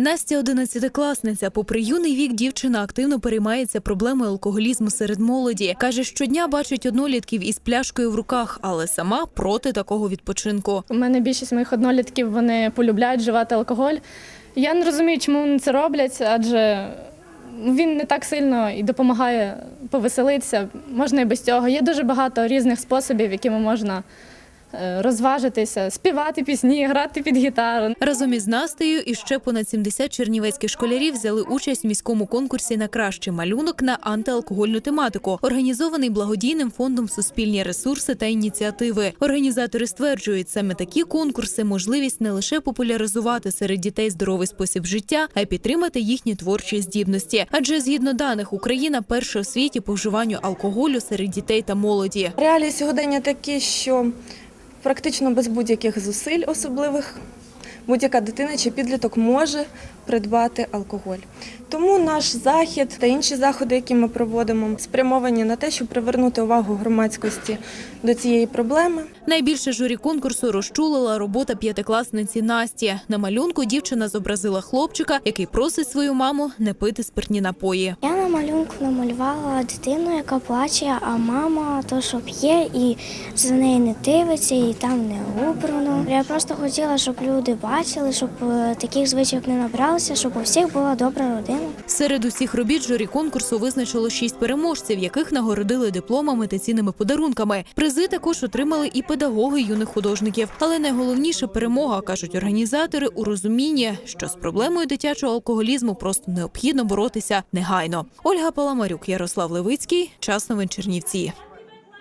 Настя, одинадцятикласниця. Попри юний вік, дівчина активно переймається проблемою алкоголізму серед молоді. каже, щодня бачить однолітків із пляшкою в руках, але сама проти такого відпочинку. У мене більшість моїх однолітків вони полюбляють вживати алкоголь. Я не розумію, чому вони це роблять, адже він не так сильно і допомагає повеселитися. Можна і без цього. Є дуже багато різних способів, якими можна розважитися, співати пісні, грати під гітару. Разом із Настею іще понад 70 чернівецьких школярів взяли участь в міському конкурсі на кращий малюнок на антиалкогольну тематику, організований благодійним фондом Суспільні ресурси та ініціативи. Організатори стверджують, саме такі конкурси можливість не лише популяризувати серед дітей здоровий спосіб життя, а й підтримати їхні творчі здібності. Адже згідно даних, Україна перша у світі по вживанню алкоголю серед дітей та молоді. Реалії сьогодення такі, що практично без будь-яких зусиль особливих будь-яка дитина чи підліток може придбати алкоголь. Тому наш захід та інші заходи, які ми проводимо, спрямовані на те, щоб привернути увагу громадськості до цієї проблеми. Найбільше журі конкурсу розчулила робота п'ятикласниці Насті. На малюнку дівчина зобразила хлопчика, який просить свою маму не пити спиртні напої. Я малюнку намалювала дитину, яка плаче, а мама то, що п'є, і за нею не дивиться, і там не убрано. Я просто хотіла, щоб люди бачили, щоб е, таких звичок не набралося, щоб у всіх була добра родина. Серед усіх робіт журі конкурсу визначило шість переможців, яких нагородили дипломами та цінними подарунками. Призи також отримали і педагоги юних художників. Але найголовніша перемога, кажуть організатори, у розумінні, що з проблемою дитячого алкоголізму просто необхідно боротися негайно. Ольга Паламарюк, Ярослав Левицький, час новин Чернівці.